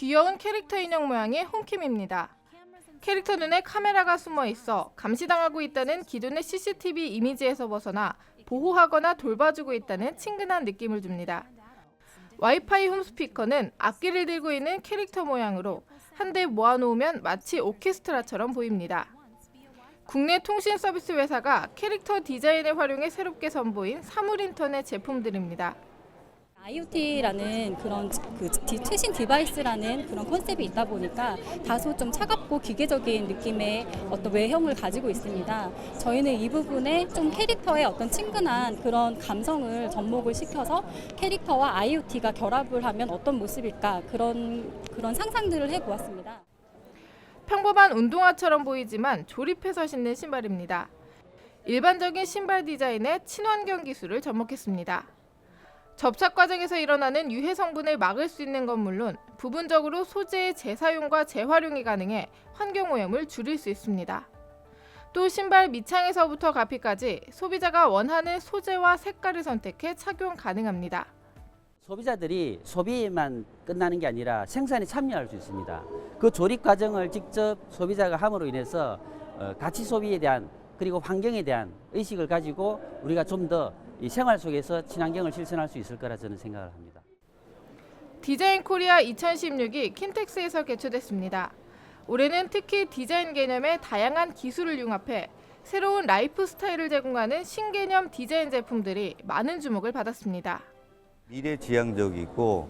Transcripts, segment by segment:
귀여운 캐릭터 인형 모양의 홈킴입니다. 캐릭터 눈에 카메라가 숨어 있어 감시당하고 있다는 기존의 CCTV 이미지에서 벗어나 보호하거나 돌봐주고 있다는 친근한 느낌을 줍니다. 와이파이 홈 스피커는 악기를 들고 있는 캐릭터 모양으로 한 대 모아놓으면 마치 오케스트라처럼 보입니다. 국내 통신 서비스 회사가 캐릭터 디자인을 활용해 새롭게 선보인 사물 인터넷 제품들입니다. IoT라는 그런 그 디- 최신 디바이스라는 그런 컨셉이 있다 보니까 다소 좀 차갑고 기계적인 느낌의 어떤 외형을 가지고 있습니다. 저희는 이 부분에 좀 캐릭터의 어떤 친근한 그런 감성을 접목을 시켜서 캐릭터와 IoT가 결합을 하면 어떤 모습일까 그런 그런 상상들을 해보았습니다. 평범한 운동화처럼 보이지만 조립해서 신는 신발입니다. 일반적인 신발 디자인에 친환경 기술을 접목했습니다. 접착 과정에서 일어나는 유해 성분을 막을 수 있는 건 물론 부분적으로 소재의 재사용과 재활용이 가능해 환경 오염을 줄일 수 있습니다. 또 신발 밑창에서부터 가피까지 소비자가 원하는 소재와 색깔을 선택해 착용 가능합니다. 소비자들이 소비만 끝나는 게 아니라 생산에 참여할 수 있습니다. 그 조립 과정을 직접 소비자가 함으로 인해서 어, 가치 소비에 대한 그리고 환경에 대한 의식을 가지고 우리가 좀 더 이 생활 속에서 친환경을 실천할 수 있을 거라 저는 생각을 합니다. 디자인 코리아 2016이 킨텍스에서 개최됐습니다. 올해는 특히 디자인 개념에 다양한 기술을 융합해 새로운 라이프 스타일을 제공하는 신개념 디자인 제품들이 많은 주목을 받았습니다. 미래 지향적이고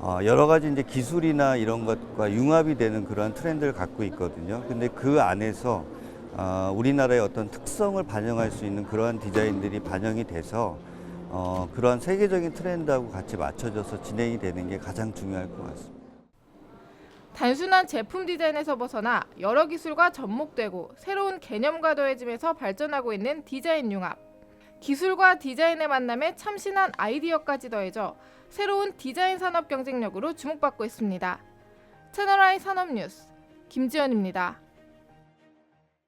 어, 여러 가지 이제 기술이나 이런 것과 융합이 되는 그런 트렌드를 갖고 있거든요. 근데 그 안에서 어, 우리나라의 어떤 특성을 반영할 수 있는 그러한 디자인들이 반영이 돼서 어, 그러한 세계적인 트렌드하고 같이 맞춰져서 진행이 되는 게 가장 중요할 것 같습니다. 단순한 제품 디자인에서 벗어나 여러 기술과 접목되고 새로운 개념과 더해지면서 발전하고 있는 디자인 융합. 기술과 디자인의 만남에 참신한 아이디어까지 더해져 새로운 디자인 산업 경쟁력으로 주목받고 있습니다. 채널I 산업 뉴스 김지연입니다.